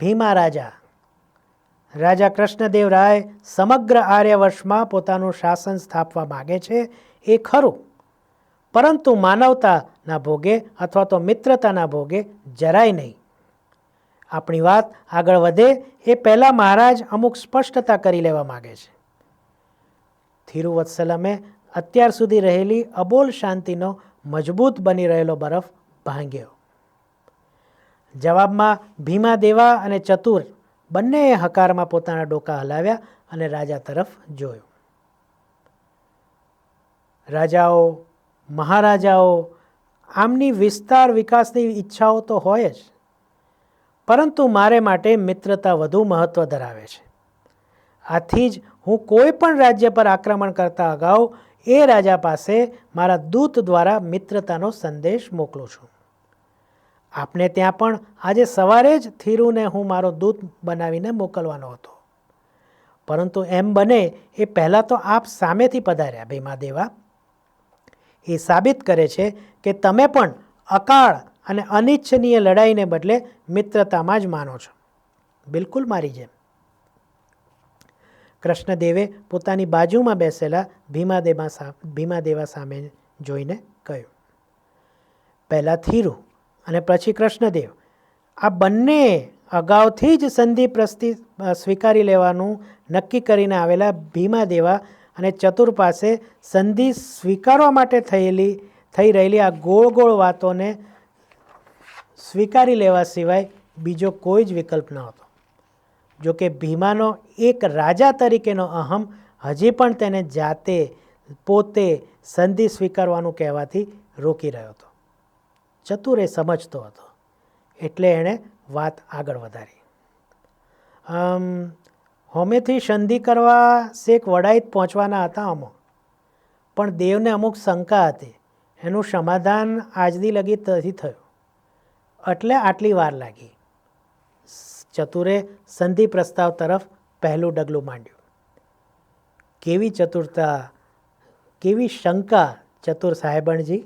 ભીમા રાજા. રાજા કૃષ્ણદેવ રાય સમગ્ર આર્યવર્ષમાં પોતાનું શાસન સ્થાપવા માગે છે એ ખરું. પરંતુ માનવતાના ભોગે અથવા તો મિત્રતાના ભોગે જરાય નહીં. આપણી વાત આગળ વધે એ પહેલાં મહારાજ અમુક સ્પષ્ટતા કરી લેવા માગે છે. થિરુવત્સલમે અત્યાર સુધી રહેલી અબોલ શાંતિનો મજબૂત બની રહેલો બરફ ભાંગ્યો. જવાબમાં ભીમા દેવા અને ચતુર બંનેએ હકારમાં પોતાના ડોકા હલાવ્યા અને રાજા તરફ જોયો. રાજાઓ, મહારાજાઓ, આમની વિસ્તાર વિકાસની ઈચ્છાઓ તો હોય જ, પરંતુ મારે માટે મિત્રતા વધુ મહત્ત્વ ધરાવે છે. આથી જ હું કોઈ પણ રાજ્ય પર આક્રમણ કરતા અગાઉ એ રાજા પાસે મારા દૂત દ્વારા મિત્રતાનો સંદેશ મોકલું છું. આપને ત્યાં પણ આજે સવારે જ થીરુને હું મારો દૂત બનાવીને મોકલવાનો હતો. પરંતુ એમ બને એ પહેલાં તો આપ સામેથી પધાર્યા ભીમા દેવા એ સાબિત કરે છે કે તમે પણ અકાળ અને અનિચ્છનીય લડાઈને બદલે મિત્રતામાં જ માનો છો. બિલકુલ મારી જેમ. કૃષ્ણદેવે પોતાની બાજુમાં બેસેલા ભીમાદેવા ભીમાદેવા સામે જોઈને કહ્યું, પહેલાં થીરુ અને પછી કૃષ્ણદેવ. આ બંને અગાઉથી જ સંધિ પ્રસ્તિ સ્વીકારી લેવાનું નક્કી કરીને આવેલા ભીમાદેવા અને ચતુર પાસે સંધિ સ્વીકારવા માટે થયેલી, થઈ રહેલી આ ગોળ ગોળ વાતોને સ્વીકારી લેવા સિવાય બીજો કોઈ જ વિકલ્પ ન હતો. જો કે ભીમાનો એક રાજા તરીકેનો અહમ હજી પણ તેને જાતે, પોતે સંધિ સ્વીકારવાનું કહેવાથી રોકી રહ્યો હતો. ચતુર એ સમજતો હતો. એટલે એણે વાત આગળ વધારી. હોમેથી સંધિ કરવા શેખ વડાઈ પહોંચવાના હતા અમો. પણ દેવને અમુક શંકા હતી. એનું સમાધાન આજદી લગી નથી થયું. એટલે આટલી વાર લાગી. ચતુરે સંધિ પ્રસ્તાવ તરફ પહેલું ડગલું માંડ્યું. કેવી ચતુરતા, કેવી શંકા ચતુર સાહેબણજી?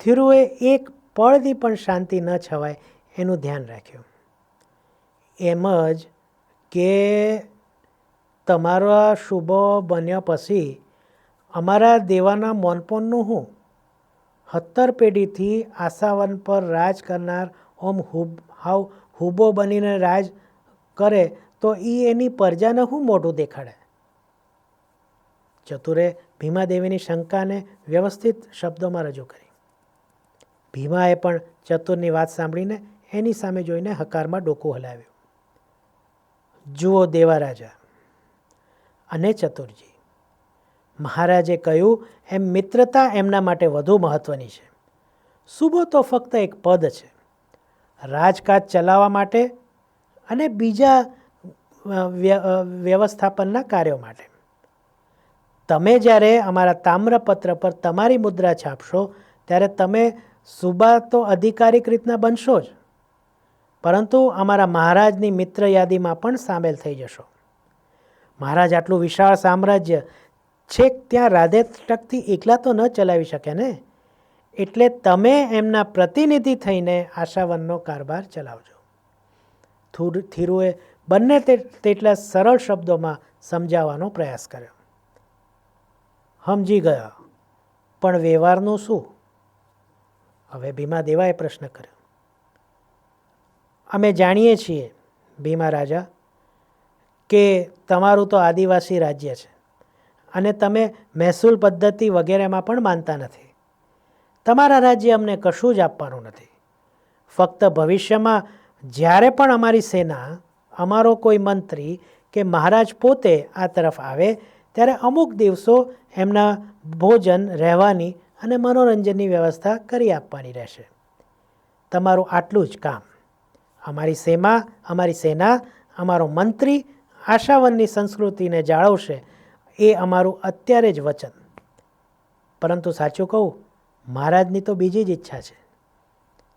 થિરુએ એક પળથી પણ શાંતિ ન છવાય એનું ધ્યાન રાખ્યું. એમ જ કે તમારા શુભો બન્યા પછી અમારા દેવાના મોનપોનનું હું? હત્તર પેઢીથી આશાવન પર રાજ કરનાર ઓમ હુબ, હાવ હુબો બનીને રાજ કરે તો એ એની પ્રજાને હું મોઢું દેખાડે? ચતુરે ભીમાદેવીની શંકાને વ્યવસ્થિત શબ્દોમાં રજૂ કરી. ભીમાએ પણ ચતુરની વાત સાંભળીને એની સામે જોઈને હકારમાં ડોકું હલાવ્યું. જુઓ દેવારાજા, અને ચતુરજી, મહારાજે કહ્યું, એમ મિત્રતા એમના માટે વધુ મહત્ત્વની છે. સુબો તો ફક્ત એક પદ છે. રાજકાજ ચલાવવા માટે અને બીજા વ્યવસ્થાપનના કાર્યો માટે. તમે જ્યારે અમારા તામ્રપત્ર પર તમારી મુદ્રા છાપશો, ત્યારે તમે સુબા તો અધિકારિક રીતના બનશો જ. પરંતુ અમારા મહારાજની મિત્ર યાદીમાં પણ સામેલ થઈ જશો. મહારાજ આટલું વિશાળ સામ્રાજ્ય છેક ત્યાં રાધે ટકથી એકલા તો ન ચલાવી શકે ને? એટલે તમે એમના પ્રતિનિધિ થઈને આશાવનનો કારભાર ચલાવજો. થુર- થીરુએ બંને તેટલા સરળ શબ્દોમાં સમજાવવાનો પ્રયાસ કર્યો. સમજી ગયા. પણ વ્યવહારનું શું? હવે ભીમા દેવાએ પ્રશ્ન કર્યો. અમે જાણીએ છીએ, ભીમા રાજા, કે તમારું તો આદિવાસી રાજ્ય છે અને તમે મહેસૂલ પદ્ધતિ વગેરેમાં પણ માનતા નથી. તમારા રાજ્ય અમને કશું જ આપવાનું નથી. ફક્ત ભવિષ્યમાં જ્યારે પણ અમારી સેના, અમારો કોઈ મંત્રી કે મહારાજ પોતે આ તરફ આવે, ત્યારે અમુક દિવસો એમના ભોજન, રહેવાની અને મનોરંજનની વ્યવસ્થા કરી આપવાની રહેશે. તમારું આટલું જ કામ. અમારી સેમા, અમારી સેના, અમારો મંત્રી આશાવનની સંસ્કૃતિને જાળવશે એ અમારું અત્યારે જ વચન. પરંતુ સાચું કહું, મહારાજની તો બીજી જ ઈચ્છા છે.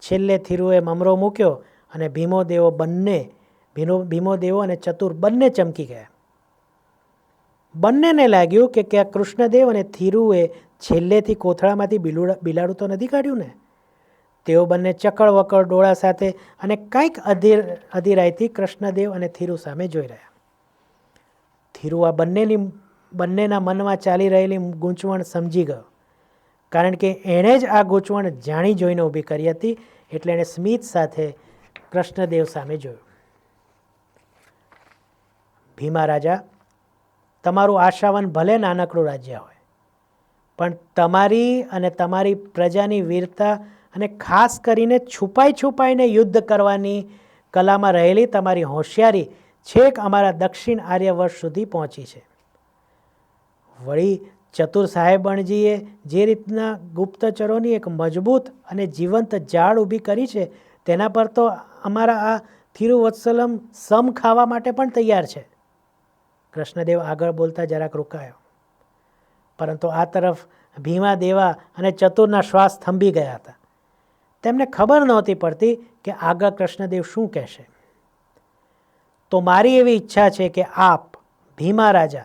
છેલ્લે થીરુએ મમરો મૂક્યો અને ભીમો દેવો બંને, ભીનો દેવો અને ચતુર બંને ચમકી ગયા. બંનેને લાગ્યું કે ક્યાં કૃષ્ણદેવ અને થીરુએ છેલ્લેથી કોથળામાંથી બિલુડા, બિલાડું તો નથી કાઢ્યું ને? તેઓ બંને ચકળ વકળ ડોળા સાથે અને કંઈક અધીર, અધીરાઈથી કૃષ્ણદેવ અને થીરુ સામે જોઈ રહ્યા. થીરુ આ બંનેની, બંનેના મનમાં ચાલી રહેલી ગૂંચવણ સમજી ગયો. કારણ કે એણે જ આ ગૂંચવણ જાણી જોઈને ઊભી કરી હતી એટલે એણે સ્મિત સાથે કૃષ્ણદેવ સામે જોયું. ભીમા રાજા તમારું આશાવન ભલે નાનકડું રાજ્ય હોય, પણ તમારી અને તમારી પ્રજાની વીરતા અને ખાસ કરીને છુપાઈ છુપાઈને યુદ્ધ કરવાની કલામાં રહેલી તમારી હોશિયારી છેક અમારા દક્ષિણ આર્યવર્ષ સુધી પહોંચી છે. વળી ચતુર સાહેબણજીએ જે રીતના ગુપ્તચરોની એક મજબૂત અને જીવંત જાળ ઊભી કરી છે, તેના પર તો અમારા આ થિરુવત્સલમ સમ ખાવા માટે પણ તૈયાર છે. કૃષ્ણદેવ આગળ બોલતા જરાક રોકાયો. પરંતુ આ તરફ ભીમા દેવા અને ચતુરના શ્વાસ થંભી ગયા હતા. તેમને ખબર નહોતી પડતી કે આગળ કૃષ્ણદેવ શું કહેશે. તો મારી એવી ઈચ્છા છે કે આપ, ભીમા રાજા,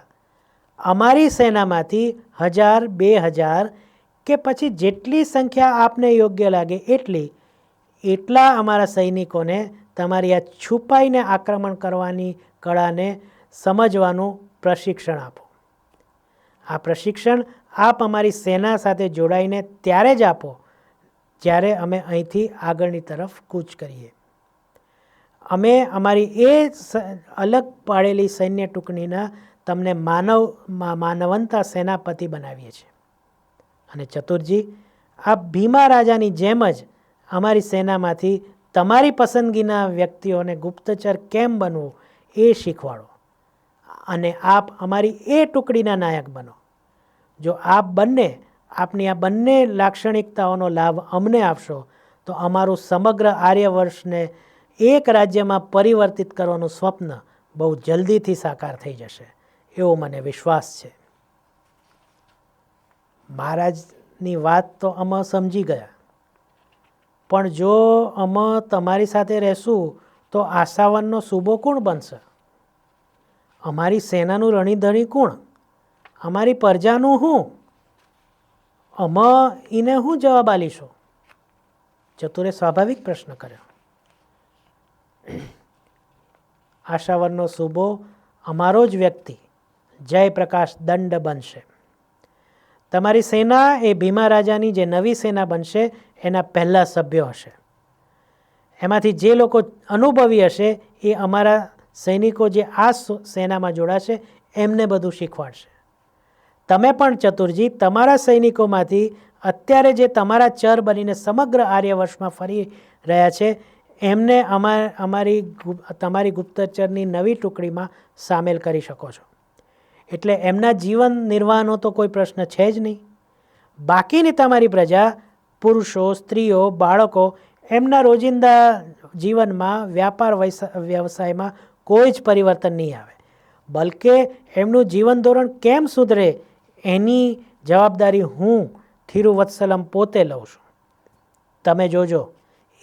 અમારી સેનામાંથી હજાર, બે હજાર કે પછી જેટલી સંખ્યા આપને યોગ્ય લાગે એટલી, એટલા અમારા સૈનિકોને તમારી આ છુપાઈને આક્રમણ કરવાની કળાને સમજવાનું પ્રશિક્ષણ આપો. આ પ્રશિક્ષણ આપ અમારી સેના સાથે જોડાઈને ત્યારે જ આપો, જ્યારે અમે અહીંથી આગળની તરફ કૂચ કરીએ. અમે અમારી એ અલગ પાડેલી સૈન્ય ટુકડીના તમને માનવ માનવંતા સેનાપતિ બનાવીએ છીએ. અને ચતુરજી આ ભીમા રાજાની જેમ જ અમારી સેનામાંથી તમારી પસંદગીના વ્યક્તિઓને ગુપ્તચર કેમ બનવું એ શીખવાડો. અને આપ અમારી એ ટુકડીના નાયક બનો. જો આપ બંને, આપની આ બંને લાક્ષણિકતાઓનો લાભ અમને આપશો, તો અમારું સમગ્ર આર્યવર્ષને એક રાજ્યમાં પરિવર્તિત કરવાનું સ્વપ્ન બહુ જલ્દીથી સાકાર થઈ જશે. એવો મને વિશ્વાસ છે. મહારાજની વાત તો અમે સમજી ગયા. પણ જો અમે તમારી સાથે રહેશું, તો આશાવનનો સૂબો કોણ બનશે? અમારી સેનાનું રણીધણી કોણ? અમારી પ્રજાનું હું? અમ એને હું જવાબ આલીશું ચતુરે સ્વાભાવિક પ્રશ્ન કર્યો. આશાવરનો સુબો અમારો જ વ્યક્તિ, જયપ્રકાશ દંડ બનશે. તમારી સેના એ ભીમા રાજાની જે નવી સેના બનશે, એના પહેલાં સભ્યો હશે. એમાંથી જે લોકો અનુભવી હશે, એ અમારા સૈનિકો જે આ સેનામાં જોડાશે, એમને બધું શીખવાડશે. તમે પણ ચતુરજી, તમારા સૈનિકોમાંથી અત્યારે જે તમારા ચર બનીને સમગ્ર આર્યવર્ષમાં ફરી રહ્યા છે, એમને અમાર અમારી તમારી ગુપ્તચરની નવી ટુકડીમાં સામેલ કરી શકો છો. એટલે એમના જીવન નિર્વાહનો તો કોઈ પ્રશ્ન છે જ નહીં. બાકીની તમારી પ્રજા, પુરુષો, સ્ત્રીઓ, બાળકો, એમના રોજિંદા જીવનમાં, વ્યાપાર વૈસ- વ્યવસાયમાં કોઈ જ પરિવર્તન નહીં આવે. બલકે એમનું જીવન ધોરણ કેમ સુધરે એની જવાબદારી હું થિરુવત્સલમ પોતે લઉં છું. તમે જોજો,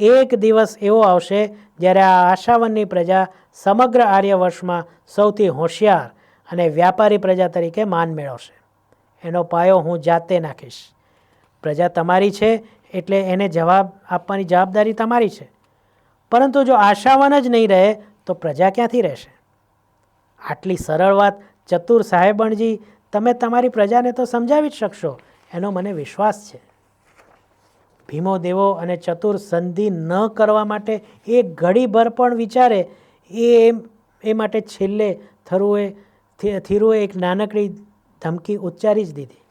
એક દિવસ એવો આવશે જ્યારે આ આશાવનની પ્રજા સમગ્ર આર્યવર્ષમાં સૌથી હોશિયાર અને વ્યાપારી પ્રજા તરીકે માન મેળવશે. એનો પાયો હું જાતે નાખીશ. પ્રજા તમારી છે એટલે એને જવાબ આપવાની જવાબદારી તમારી છે. પરંતુ જો આશાવાન જ નહીં રહે તો પ્રજા ક્યાંથી રહેશે? આટલી સરળ વાત ચતુર સાહેબણજી, તમે તમારી પ્રજાને તો સમજાવી જ શકશો, એનો મને વિશ્વાસ છે. ભીમો દેવો અને ચતુર સંધિ ન કરવા માટે એક ઘડીભર પણ વિચારે, એ એ માટે છેલ્લે થીરુએ થિરુએ એક નાનકડી ધમકી ઉચ્ચારી જ દીધી.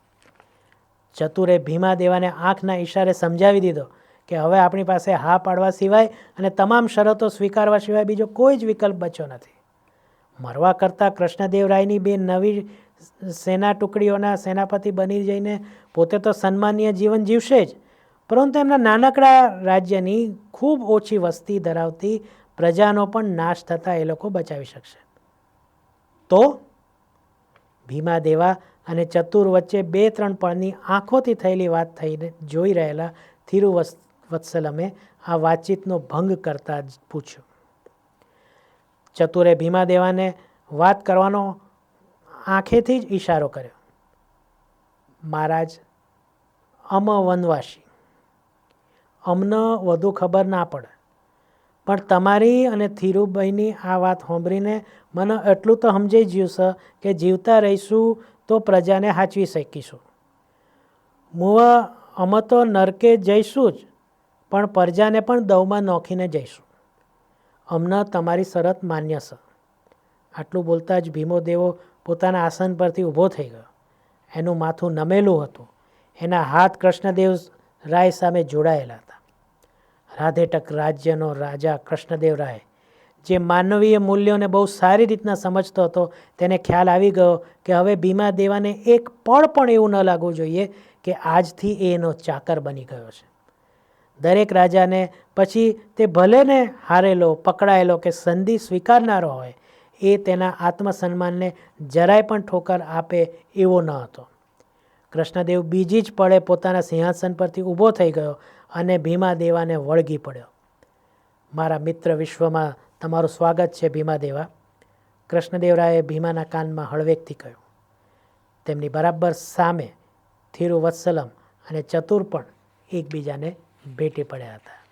ચતુરે ભીમા દેવાને આંખના ઈશારે સમજાવી દીધો. કે હવે આપણી પાસે હા પાડવા સિવાય અને તમામ શરતો સ્વીકારવા સિવાય બીજો કોઈ જ વિકલ્પ બચ્યો નથી. મરવા કરતાં કૃષ્ણદેવરાયની બે નવી સેના ટુકડીઓના સેનાપતિ બની જઈને પોતે તો સન્માનીય જીવન જીવશે જ. પરંતુ એમના નાનકડા રાજ્યની ખૂબ ઓછી વસ્તી ધરાવતી પ્રજાનો પણ નાશ થતાં એ લોકો બચાવી શકશે. તો ભીમા દેવા અને ચતુર વચ્ચે બે ત્રણ પળની આંખોથી થયેલી વાત થઈને જોઈ રહેલા થિરુવત્સલમે આ વાતચીતનો ભંગ કરતા જ પૂછ્યું. ચતુરે ભીમા દેવાને વાત કરવાનો આંખેથી જ ઈશારો કર્યો. મહારાજ, અમ વનવાસી. અમને વધુ ખબર ના પડે. પણ તમારી અને ધીરુભાઈની આ વાત સાંભળીને મને એટલું તો સમજાઈ ગયું છે કે જીવતા રહીશું તો પ્રજાને સાચવી શકીશું. મુવા અમે તો નરકે જઈશું જ. પણ પ્રજાને પણ દવમાં નોખીને જઈશું. અમને તમારી શરત માન્ય છે આટલું બોલતા જ ભીમો દેવો પોતાના આસન પરથી ઊભો થઈ ગયો. એનું માથું નમેલું હતું. એના હાથ કૃષ્ણદેવ રાય સામે જોડાયેલા હતા. રાધેટક રાજ્યનો રાજા કૃષ્ણદેવ રાય, જે માનવીય મૂલ્યોને બહુ સારી રીતના સમજતો હતો, તેને ખ્યાલ આવી ગયો કે હવે ભીમા દેવાને એક પળ પણ એવું ન લાગવું જોઈએ કે આજથી એ એનો ચાકર બની ગયો છે. દરેક રાજાને, પછી તે ભલેને હારેલો, પકડાયેલો કે સંધિ સ્વીકારનારો હોય, એ તેના આત્મસન્માનને જરાય પણ ઠોકર આપે એવો ન હતો. કૃષ્ણદેવ બીજી જ પળે પોતાના સિંહાસન પરથી ઊભો થઈ ગયો અને ભીમા દેવાને વળગી પડ્યો. મારા મિત્ર વિશ્વમાં તમારું સ્વાગત છે, ભીમા દેવા. કૃષ્ણદેવરાયે ભીમાના કાનમાં હળવેકથી કહ્યું. તેમની બરાબર સામે થિરુવત્સલમ અને ચતુર પણ એકબીજાને ભેટી પડ્યા હતા.